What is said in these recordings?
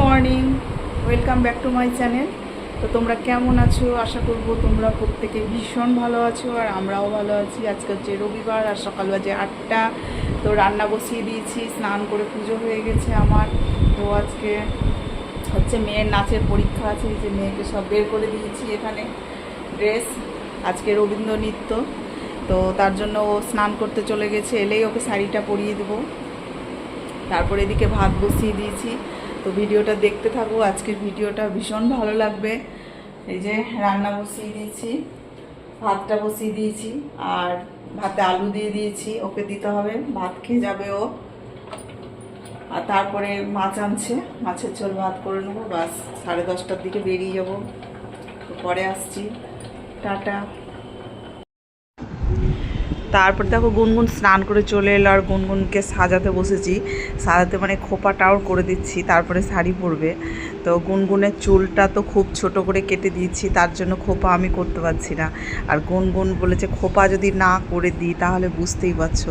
Morning, welcome back to my channel. তো তোমরা কেমন আছো? আশা করব তোমরা প্রত্যেকে ভীষণ ভালো আছো আর আমরাও ভালো আছি। আজকে হচ্ছে রবিবার আর সকাল বাজে আটটা। তো রান্না বসিয়ে দিয়েছি, স্নান করে পুজো হয়ে গেছে আমার। তো আজকে হচ্ছে মেয়ের নাচের পরীক্ষা আছে যে মেয়েকে সব বের করে দিয়েছি এখানে ড্রেস। আজকে রবীন্দ্র নৃত্য। তো তার জন্য ও স্নান করতে চলে গেছে, এলেই ওকে শাড়িটা পরিয়ে দেবো। তারপরে এদিকে ভাত বসিয়ে দিয়েছি। তো ভিডিওটা দেখতে থাকো, আজকের ভিডিওটা ভীষণ ভালো লাগবে। এই যে রান্না বসিয়ে দিয়েছি, ভাতটা বসিয়ে দিয়েছি, আর ভাতে আলু দিয়ে দিয়েছি, ওকে দিতে হবে, ভাত খেয়ে যাবে ও। আর তারপরে মাছ আনছে, মাছের ঝোল ভাত করে নেব বাস সাড়ে দশটার দিকে বেরিয়ে যাব। পরে আসছি, টাটা। তারপর দেখো গুনগুন স্নান করে চলে এলো আর গুনগুনকে সাজাতে বসেছি। সাজাতে মানে খোপাটাও করে দিচ্ছি, তারপরে শাড়ি পরবে। তো গুনগুনের চুলটা তো খুব ছোট করে কেটে দিয়েছি, তার জন্য খোপা আমি করতে পারছি না। আর গুনগুন বলেছে, খোপা যদি না করে দিই তাহলে বুঝতেই পারছ।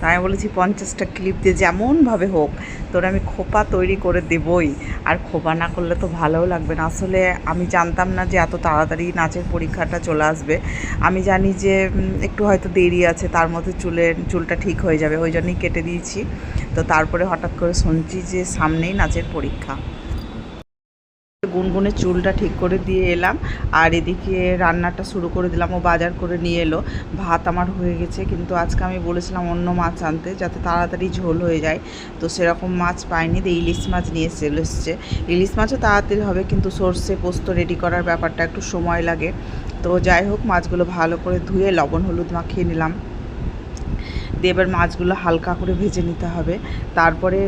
তাই আমি বলেছি, পঞ্চাশটা ক্লিপ দিয়ে যেমনভাবে হোক, তোর আমি খোপা তৈরি করে দেবই। আর খোপা না করলে তো ভালোও লাগবে না। আসলে আমি জানতাম না যে এত তাড়াতাড়ি নাচের পরীক্ষাটা চলে আসবে। আমি জানি যে একটু হয়তো দেরি আছে তার মধ্যে চুলের, চুলটা ঠিক হয়ে যাবে, ওই জন্যই কেটে দিয়েছি। তো তারপরে হঠাৎ করে শুনছি যে সামনেই নাচের পরীক্ষা। গুনগুনের চুলটা ঠিক করে দিয়ে এলাম, আর এদিকে রান্নাটা শুরু করে দিলাম, ও বাজার করে নিয়ে এলো। ভাত আমার হয়ে গেছে, কিন্তু আজকে আমি বলেছিলাম অন্য মাছ আনতে, যাতে তাড়াতাড়ি ঝোল হয়ে যায়। তো সেরকম মাছ পাইনি দিয়ে ইলিশ মাছ নিয়ে চলে এসছে। ইলিশ মাছও তাড়াতাড়ি হবে, কিন্তু সর্ষে পোস্ত রেডি করার ব্যাপারটা একটু সময় লাগে। তো যাই হোক, মাছগুলো ভালো করে ধুয়ে লবণ হলুদ মাখিয়ে নিলাম। দিয়ে এবার মাছগুলো হালকা করে ভেজে নিতে হবে। তারপরে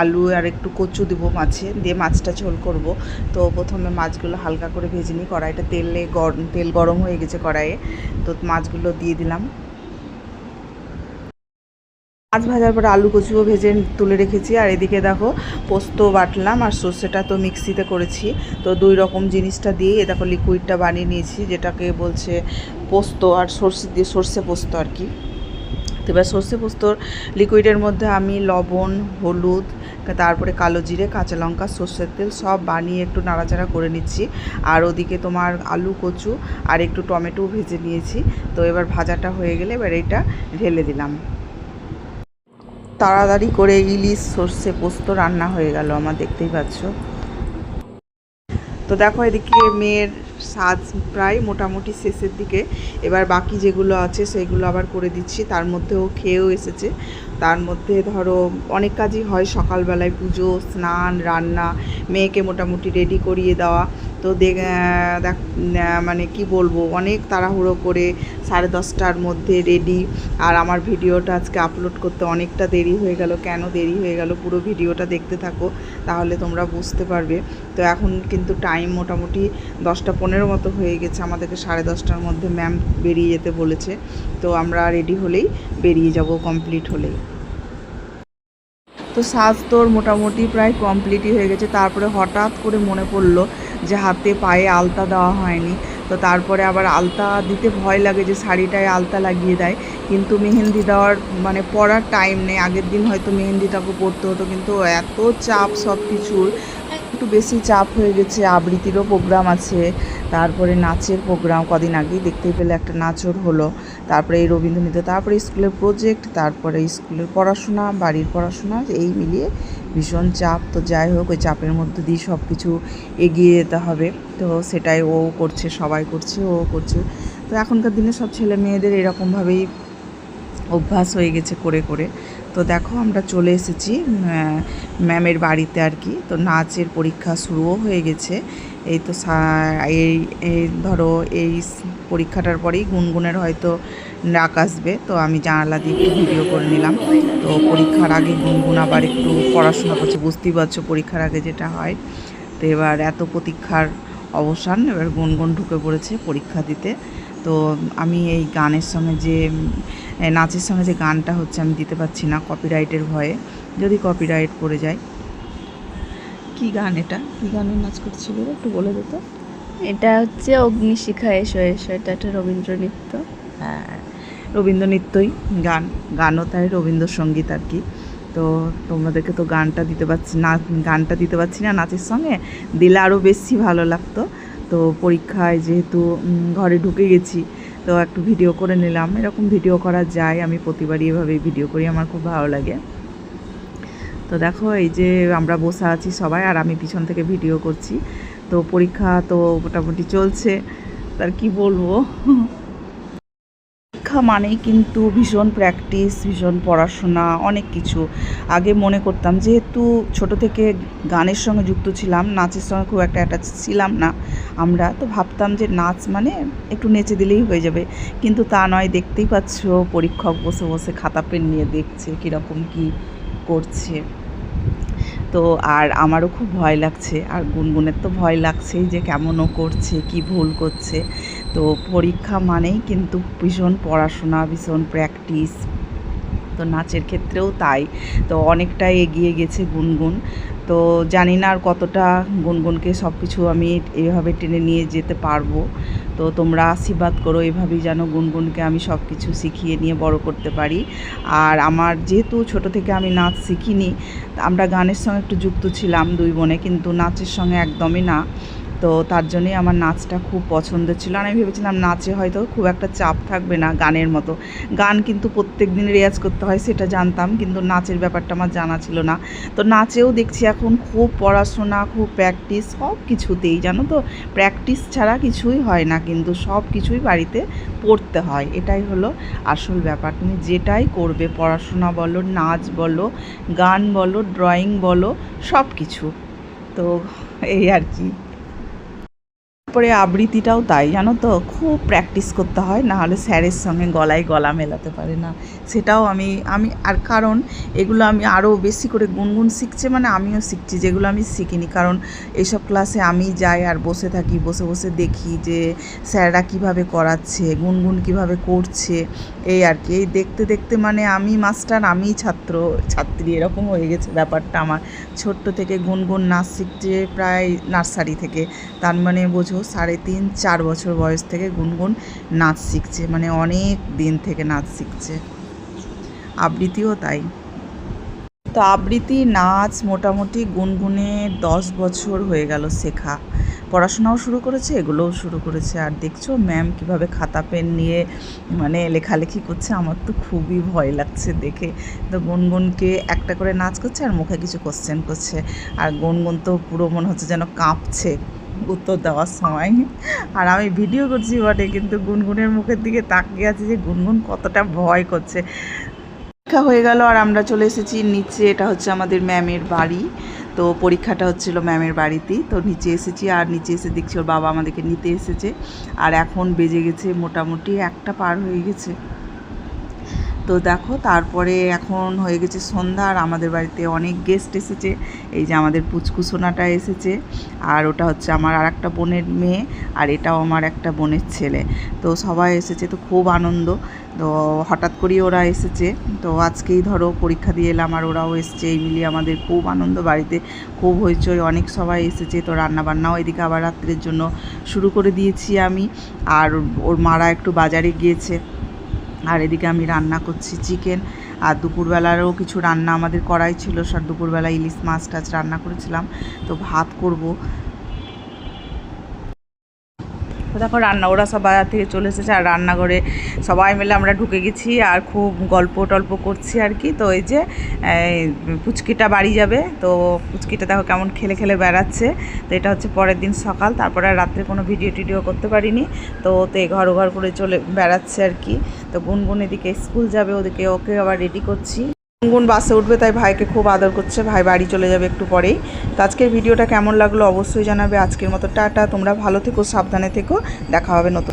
আলু আর একটু কচু দেবো মাছে, দিয়ে মাছটা ঝোল করব। তো প্রথমে মাছগুলো হালকা করে ভেজে নিই, কড়াইটা তেলে গরম তেল গরম হয়ে গেছে কড়াইয়ে। তো মাছগুলো দিয়ে দিলাম। মাছ ভাজার পরে আলু কচুও ভেজে তুলে রেখেছি। আর এদিকে দেখো, পোস্ত, বাটলাম আর সর্ষেটা তো মিক্সিতে করেছি। তো দুই রকম জিনিসটা দিয়ে এ দেখো লিকুইডটা বানিয়ে নিয়েছি, যেটাকে বলছে পোস্ত আর সর্ষে দিয়ে সর্ষে পোস্ত আর কি। এবার সর্ষে পোস্তর লিকুইডের মধ্যে আমি লবণ, হলুদ, তারপরে কালো জিরে, কাঁচা লঙ্কা, সর্ষের তেল সব বানিয়ে একটু নাড়াচাড়া করে নিচ্ছি। আর ওদিকে তোমার আলু, কচু আর একটু টমেটো ভেজে নিয়েছি। তো এবার ভাজাটা হয়ে গেলে এবার এটা ঢেলে দিলাম। তাড়াতাড়ি করে ইলিশ, সর্ষে পোস্ত রান্না হয়ে গেল আমার, দেখতেই পাচ্ছ। তো দেখো এদিকে মেয়ের সাজ প্রায় মোটামুটি শেষের দিকে। এবার বাকি যেগুলো আছে সেগুলো আবার করে দিচ্ছি। তার মধ্যেও খেয়েও এসেছে। তার মধ্যে ধরো অনেক কাজই হয়। সকালবেলায় পুজো, স্নান, রান্না, মেয়েকে মোটামুটি রেডি করিয়ে দেওয়া। তো মানে কি বলব, অনেক তাড়াহুড়ো করে সাড়ে দশটার মধ্যে রেডি আর আমার ভিডিওটা আজকে আপলোড করতে অনেকটা দেরি হয়ে গেল। কেন দেরি হয়ে গেল? পুরো ভিডিওটা দেখতে থাকো, তাহলে তোমরা বুঝতে পারবে। তো এখন কিন্তু টাইম মোটামুটি দশটা পনেরো মতো হয়ে গেছে, আমাদেরকে সাড়ে দশটার মধ্যে ম্যাম বেরিয়ে যেতে বলেছে। তো আমরা রেডি হলেই বেরিয়ে যাব কমপ্লিট হলেই। তো সাজ তোর মোটামুটি প্রায় কমপ্লিটই হয়ে গেছে। তারপরে হঠাৎ করে মনে পড়ল যে হাতে পায়ে আলতা দেওয়া হয়নি। তো তারপরে আবার আলতা দিতে ভয় লাগে যে শাড়িটায় আলতা লাগিয়ে দেয়। কিন্তু মেহেন্দি দেওয়ার মানে পড়ার টাইম নেই। আগের দিন হয়তো মেহেন্দিটাকে পড়তে হতো। কিন্তু এত চাপ সব কিছুর একটু বেশি চাপ হয়ে গেছে, আবৃত্তিরও প্রোগ্রাম আছে, তারপরে নাচের প্রোগ্রাম কদিন আগেই দেখতেই পেলে একটা নাচর হলো, তারপরে এই রবীন্দ্রনৃত্য তারপরে স্কুলের প্রজেক্ট তারপরে স্কুলের পড়াশোনা, বাড়ির পড়াশোনা, এই মিলিয়ে ভীষণ চাপ। তো যাই হোক, ওই চাপের মধ্যে দিয়ে সব কিছু এগিয়ে যেতে হবে। তো সেটাই ও করছে, সবাই করছে, ও করছে। তো এখনকার দিনে সব ছেলে মেয়েদের এরকমভাবেই অভ্যাস হয়ে গেছে করে করে। তো দেখো আমরা চলে এসেছি ম্যামের বাড়িতে আর কি। তো নাচের পরীক্ষা শুরুও হয়ে গেছে। এই তো এই এই ধরো এই পরীক্ষাটার পরেই গুনগুনের হয়তো ডাক আসবে। তো আমি জানালা দিয়ে একটু ভিডিও করে নিলাম। তো পরীক্ষার আগে গুনগুন আবার একটু পড়াশোনা করছে, বুঝতেই পারছ পরীক্ষার আগে যেটা হয়। তো এবার এত প্রতীক্ষার অবসান, এবার গুনগুন ঢুকে পড়েছে পরীক্ষা দিতে। তো আমি এই গানের সঙ্গে যে নাচের সঙ্গে যে গানটা হচ্ছে আমি দিতে পারছি না কপিরাইটের ভয়ে। যদি কপিরাইট পড়ে যায়। কি গান এটা? কি গানের নাচ করছিল? একটু বলে দিত। এটা হচ্ছে অগ্নিশিখা এসো এসো এটা একটা রবীন্দ্র নৃত্য। হ্যাঁ রবীন্দ্র নৃত্যই গান গানও তাই রবীন্দ্রসঙ্গীত আর কি। তো তোমাদেরকে তো গানটা দিতে পারছি না গানটা দিতে পারছি না নাচের সঙ্গে। দিলে আরও বেশি ভালো লাগতো। তো পরীক্ষায় যেহেতু ঘরে ঢুকে গেছি, তো একটু ভিডিও করে নিলাম। এরকম ভিডিও করা যায়, আমি প্রতিবারই এভাবে ভিডিও করি, আমার খুব ভালো লাগে। তো দেখো, এই যে আমরা বসে আছি সবাই, আর আমি পিছন থেকে ভিডিও করছি। তো পরীক্ষা তো মোটামুটি চলছে, তার কি বলব? পরীক্ষা মানেই কিন্তু ভীষণ প্র্যাকটিস ভীষণ পড়াশোনা, অনেক কিছু। আগে মনে করতাম যেহেতু ছোট থেকে গানের সঙ্গে যুক্ত ছিলাম, নাচের সঙ্গে খুব একটা অ্যাটাচ ছিলাম না আমরা, তো ভাবতাম যে নাচ মানে একটু নেচে দিলেই হয়ে যাবে। কিন্তু তা নয়, দেখতেই পাচ্ছ পরীক্ষক বসে বসে খাতা পেন নিয়ে দেখছে কীরকম কী করছে। তো আর আমারও খুব ভয় লাগছে, আর গুনগুনের তো ভয় লাগছেই যে কেমনও করছে, কি ভুল করছে। তো পরীক্ষা মানেই কিন্তু ভীষণ পড়াশোনা, ভীষণ প্র্যাকটিস তো নাচের ক্ষেত্রেও তাই। তো অনেকটাই এগিয়ে গেছে গুনগুন। তো জানি না আর কতটা গুনগুনকে সব কিছু আমি এভাবে টেনে নিয়ে যেতে পারব। তো তোমরা আশীর্বাদ করো, এভাবেই যেন গুনগুনকে আমি সব কিছু শিখিয়ে নিয়ে বড় করতে পারি। আর আমার যেহেতু ছোট থেকে আমি নাচ শিখিনি, আমরা গানের সঙ্গে একটু যুক্ত ছিলাম দুই বোনে, কিন্তু নাচের সঙ্গে একদমই না। তো তার জন্যই আমার নাচটা খুব পছন্দ ছিল। আর আমি ভেবেছিলাম নাচে হয়তো খুব একটা চাপ থাকবে না গানের মতো। গান কিন্তু প্রত্যেক দিন রেয়াজ করতে হয়, সেটা জানতাম, কিন্তু নাচের ব্যাপারটা আমার জানা ছিল না। তো নাচেও দেখছি এখন খুব পড়াশোনা, খুব প্র্যাকটিস সব কিছুতেই জানো তো? প্র্যাকটিস ছাড়া কিছুই হয় না, কিন্তু সব কিছুই বাড়িতে পড়তে হয়। এটাই হলো আসল ব্যাপার। তুমি যেটাই করবে, পড়াশোনা বলো, নাচ বলো, গান বলো ড্রয়িং বলো সব কিছু তো এই আর কি। তারপরে আবৃত্তিটাও তাই, জানো তো? খুব প্র্যাকটিস করতে হয়, না হলে স্যারের সঙ্গে গলায় গলা মেলাতে পারে না। সেটাও আমি আমি, আর কারণ এগুলো আমি আরও বেশি করে গুনগুন শিখছে মানে আমিও শিখছি, যেগুলো আমি শিখিনি। কারণ এইসব ক্লাসে আমি যাই আর বসে থাকি, বসে বসে দেখি যে স্যাররা কীভাবে করাচ্ছে, গুনগুন কীভাবে করছে, এই আর কি। এই দেখতে দেখতে মানে আমি মাস্টার, আমি ছাত্র, ছাত্রী, এরকম হয়ে গেছে ব্যাপারটা আমার। ছোট্ট থেকে গুনগুন নাচ শিখছে প্রায় নার্সারি থেকে, তার মানে বোঝো সাড়ে তিন, চার বছর বয়স থেকে গুনগুন নাচ শিখছে মানে অনেক দিন থেকে নাচ শিখছে। আবৃত্তিও তাই। তো আবৃত্তি, নাচ মোটামুটি গুনগুনে দশ বছর হয়ে গেল শেখা। পড়াশোনাও শুরু করেছে, এগুলোও শুরু করেছে। আর দেখছ, ম্যাম কীভাবে খাতা পেন নিয়ে মানে লেখালেখি করছে, আমার তো খুবই ভয় লাগছে দেখে। তো গুনগুনকে একটা করে নাচ করছে আর মুখে কিছু কোশ্চেন করছে। আর গুনগুন তো পুরো মনে হচ্ছে যেন কাঁপছে। উত্তর দেওয়ার সময়। আর আমি ভিডিও করছি বটে, কিন্তু গুনগুনের মুখের দিকে তাকিয়ে আছি যে গুনগুন কতটা ভয় করছে। পরীক্ষা হয়ে গেল আর আমরা চলে এসেছি নিচে, এটা হচ্ছে আমাদের ম্যামের বাড়ি। তো পরীক্ষাটা হচ্ছিল ম্যামের বাড়িতেই তো নিচে এসেছি আর নিচে এসে দেখছি ওর বাবা আমাদেরকে নিতে এসেছে। আর এখন বেজে গেছে মোটামুটি একটা পার হয়ে গেছে। তো দেখো, তারপরে এখন হয়ে গেছে সন্ধ্যা আর আমাদের বাড়িতে অনেক গেস্ট এসেছে। এই যে আমাদের পুচকু সোনাটা এসেছে আর ওটা হচ্ছে আমার আর একটা বোনের মেয়ে আর এটাও আমার একটা বোনের ছেলে। তো সবাই এসেছে, তো খুব আনন্দ। তো হঠাৎ করেই ওরা এসেছে। তো আজকেই ধরো পরীক্ষা দিয়ে এলাম আর ওরাও এসছে। এই মিলিয়ে আমাদের খুব আনন্দ। বাড়িতে খুব হইচই, অনেক সবাই এসেছে। তো রান্নাবান্নাও এদিকে আবার রাত্রের জন্য শুরু করে দিয়েছি আমি। আর ওর মারা একটু বাজারে গিয়েছে। আর এদিকে আমি রান্না করছি চিকেন। আর দুপুরবেলারও কিছু রান্না আমাদের করাই ছিল। সব দুপুরবেলা ইলিশ মাছ টাছ রান্না করেছিলাম। তো ভাত করব। তো দেখো রান্না, ওরা সব বাজার থেকে চলে এসেছে আর রান্নাঘরে সবাই মিলে আমরা ঢুকে গেছি আর খুব গল্প টল্প করছি আর কি। তো এই যে পুচকিটা বাড়ি যাবে, তো পুচকিটা দেখো কেমন খেলে খেলে বেড়াচ্ছে। তো এটা হচ্ছে পরের দিন সকাল, তারপরে রাত্রে কোনো ভিডিও টিডিও করতে পারিনি। তো তো ঘর ঘর করে চলে বেড়াচ্ছে আর কি। তো গুনগুন এদিকে স্কুল যাবে, ওদিকে ওকে আবার রেডি করছি। গুনগুন বাসে উঠবে, তাই ভাইকে খুব আদর করছে। ভাই বাড়ি চলে যাবে একটু পরেই। তো আজকের ভিডিওটা কেমন লাগল অবশ্যই জানাবে। আজকের মতো টাটা। তোমরা ভালো থেকো, সাবধানে থেকো। দেখা হবে নতুন